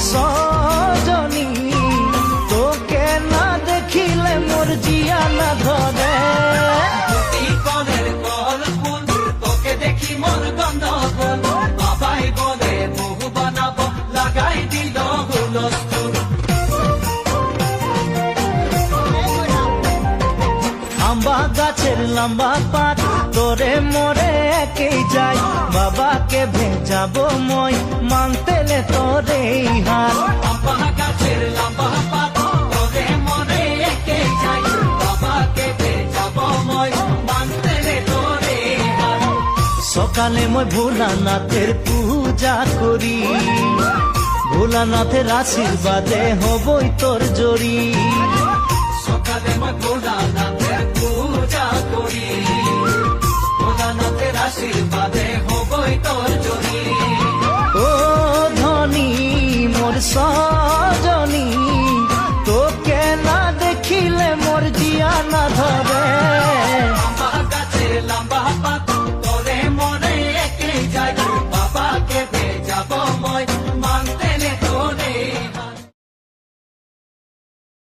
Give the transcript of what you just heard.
মোর আম্বা গাছের লম্বা পাত। তোরে মোরে একেই যাই বাবাকে ভেজাবো মই। মাংতেলে তোরে হাত। লম্বা গাছের লম্বা পাতা তোরে একে যাই বাবাকে বেজাব মই। মানতে রে তোরে হাত। সকালে মই ভোলানাথের পূজা করি। ভোলানাথের আশীর্বাদে হবই তোর জড়ি। সকালে মই ভোলানাথের সজনী তোকে না দেখিলে মোর জিয়া না ধরে। লম্বা গাছে লম্বা